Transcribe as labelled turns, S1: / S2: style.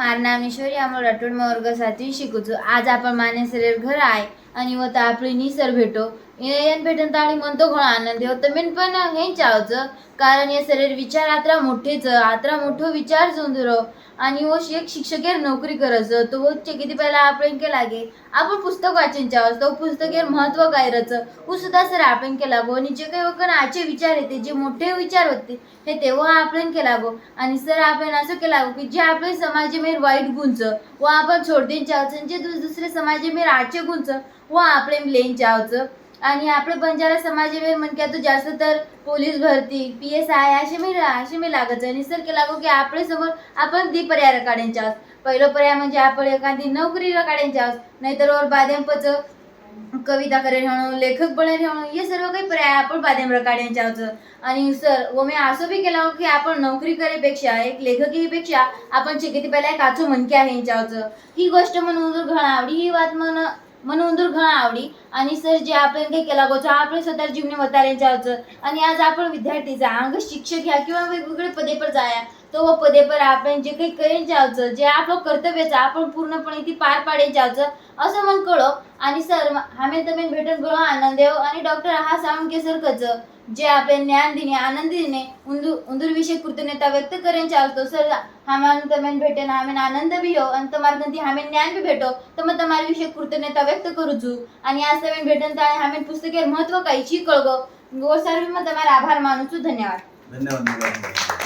S1: मारनामेश्वरी आम्हाला आठवण वर्ग सातवी शिकूचो. आज आपण मानेसरेर घर आहे. आणि व तर आपली निसर्ग भेटो. येन भेटन ताळी म्हणतो घोळा आनंदी होत. मेन पण हे चावच. कारण या सरेर विचार आत्रा मोठेच. आत्रा मोठो विचार जोंदुरो आणि व एक शिक्षकेर नोकरी करस. तो वचे किती पहिला आपण के लागे आपण पुस्तक वाचन चावस. तो पुस्तकेर महत्त्व काय रच? उ सुद्धा सर आपण के लागो आणि जे काही वकन आचे विचार येते जे मोठे विचार होते हे तेव्हा आपण के लागो आणि सर आपण असं के लागो की जे आपले समाजमेर वाईट गुंच व आपण सोडते चावच. जे दुसरे समाजमेर आचे गुंच व आपले लेन चावचं. आणि आपले बंजारा समाज म्हणक्या तो जास्त तर पोलीस भरती पी एस आय असे मी असे मी लागत आणि सर के की आपले समोर आपण ती पर्याय काढायचे आहोत पहिलं पर्याय म्हणजे आपण एखादी नोकरी काढायचे आहोत नाहीतर वर बाद्यांपच कविता करे ठेवणं लेखक बने ठेवणं हे सर्व काही पर्याय आपण बाद्यांवर काढायचे आहोत आणि सर व मी असं बी केलं हो की आपण नोकरी करेपेक्षा एक लेखकीपेक्षा आपण शिकती पहिला एक आचो म्हणके आहे यांच्यावरचं ही गोष्ट म्हणून जर घणा आवडी ही बात म्हण म्हणून दूर घणा आवडी. आणि सर जे आपण काही केला गोचा आपण स्वतः जीवने वतारायच्या आहोत आणि आज आपण विद्यार्थी जा अंग शिक्षक घ्या किंवा वेगवेगळे पदे पर जाया तो व पदे पर आपण जे काही करेन आहोत जे आपलं कर्तव्याचं आपण पूर्णपणे ती पार पाडे आहोत असं मन कळो. आणि सर आम्ही तमेन भेटत गळो आनंद देव आणि डॉक्टर हा साळुंके सर कच जे आपले ज्ञान दिने आनंद दिने उंदूर उंदूर विषय कृतज्ञता व्यक्त करेन चालतो. सर हमें तमेन भेटेन ना हमें आनंद भी हो आणि तमार गंती हमें ज्ञान भी भेटो. तर मग तमार विषय कृतज्ञता व्यक्त करूचू आणि आज तमेन भेटन तर हमें पुस्तकेर महत्त्व काही कळगो. गो सर मग तमार आभार मानूचू धन्यवाद.
S2: धन्यवाद